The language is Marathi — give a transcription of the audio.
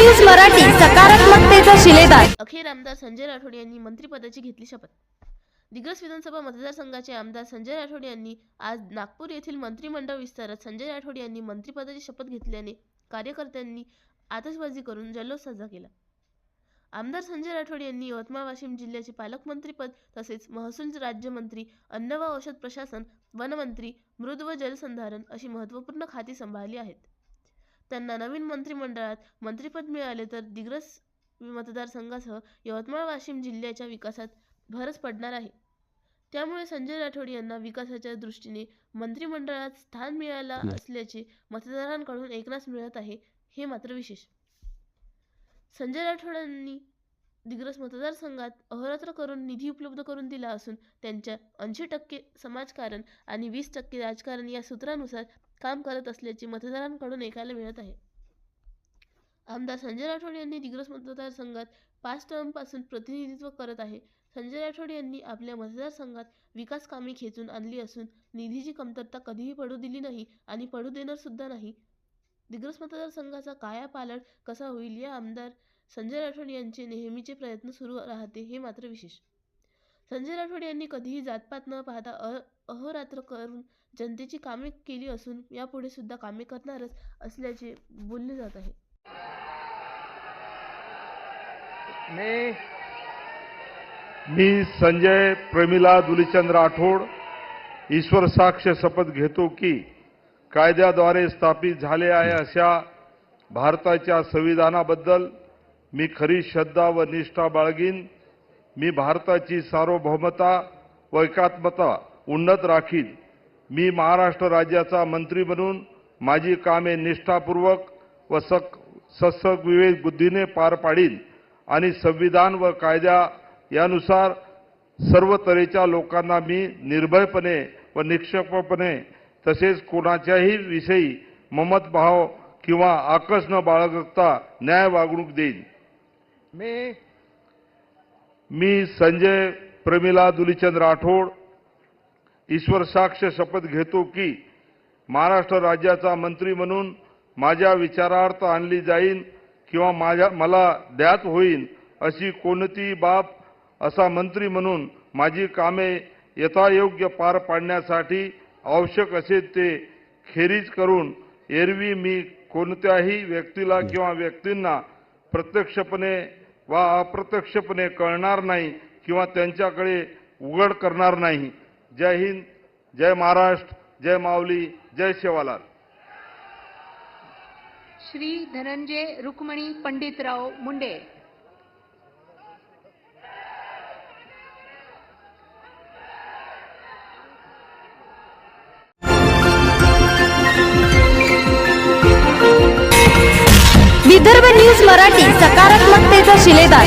न्यूज मराठी सकारात्मकतेचा शिलेदार. अखेर आमदार संजय राठोड यांनी मंत्रिपदाची घेतली शपथ. दिग्रस विधानसभा मतदारसंघाचे आमदार संजय राठोड यांनी आज नागपूर येथील मंत्रिमंडळ विस्तारात संजय राठोड यांनी मंत्रिपदाची शपथ घेतल्याने कार्यकर्त्यांनी आतषबाजी करून जल्लोष साजरा केला. आमदार संजय राठोड यांनी यवतमाळ वाशिम जिल्ह्याचे पालकमंत्रीपद तसेच महसूल राज्यमंत्री अन्न व औषध प्रशासन वनमंत्री मृद व जलसंधारण अशी महत्त्वपूर्ण खाती सांभाळली आहेत. त्यांना नवीन मंत्रिमंडळात मंत्रिपद मिळाले तर दिग्रस मतदारसंघासह यवतमाळ वाशिम जिल्ह्याच्या विकासात भरच पडणार आहे. त्यामुळे संजय राठोड यांना विकासाच्या दृष्टीने मंत्रिमंडळात स्थान मिळाला असल्याचे मतदारांकडून ऐकण्यास मिळत आहे हे मात्र विशेष. संजय राठोडांनी दिग्रस मतदारसंघात अहोरात्र करून निधी उपलब्ध करून दिला असून त्यांच्या ऐंशी टक्के समाजकारण आणि वीस टक्के राजकारण या सूत्रानुसार काम करत असल्याचे मतदारांकडून ऐकायला मिळत आहे. आमदार संजय राठोड यांनी दिग्रस मतदारसंघात पाच टर्मपासून प्रतिनिधित्व करत आहे. संजय राठोड यांनी आपल्या मतदारसंघात विकास कामे खेचून आणली असून निधीची कमतरता कधीही पडू दिली नाही आणि पडू देणार सुद्धा नाही. दिग्रस मतदारसंघाचा कायापालट कसा होईल या आमदार संजय राठोड यांचे नेहमीचे प्रयत्न सुरू राहते हे मात्र विशेष. संजय राठोड यांनी कधीही जातपात न पाहता अ अहोरात्र करून जनतेची कामे केली असून यापुढे सुद्धा कामे करणारच असल्याचे बोलले जात आहे. मी मी संजय प्रमिला दुलीचंद राठोड ईश्वर साक्ष शपथ घेतो की कायद्याद्वारे स्थापित झाले आहे अशा भारताच्या संविधानाबद्दल मी खरी श्रद्धा व निष्ठा बाळगीन. मी भारताची सार्वभौमता व एकात्मता उन्नत राखीन. मी महाराष्ट्र राज्याचा मंत्री म्हणून माझी कामे निष्ठापूर्वक व सक सत्सक विवेक बुद्धीने पार पाडीन आणि संविधान व कायद्या यानुसार सर्व तऱ्हेच्या लोकांना मी निर्भयपणे व निक्षेपपणे तसेच कोणाच्याही विषयी ममतभाव किंवा आकस न बाळगता न्याय वागणूक देईन. मी मी संजय प्रमिला दुलीचंद राठोड ईश्वर साक्ष शपथ घेतो की महाराष्ट्र राज्याचा मंत्री म्हणून माझ्या विचारार्थ आणली जाईन किंवा माझ्या मला द्यात होईल अशी कोणतीही बाब असा मंत्री म्हणून माझी कामे यथायोग्य पार पाडण्यासाठी आवश्यक असेल ते खेरीज करून एरवी मी कोणत्याही व्यक्तीला किंवा व्यक्तींना प्रत्यक्षपणे वा अप्रत्यक्षपणे कळणार नाही किंवा त्यांच्याकडे उघड करणार नाही. जय हिंद जय महाराष्ट्र जय माऊली जय शेवालाल. श्री धनंजय रुक्मणी पंडितराव मुंडे. न्यूज मराठी सकारात्मकतेचा शिलेदार.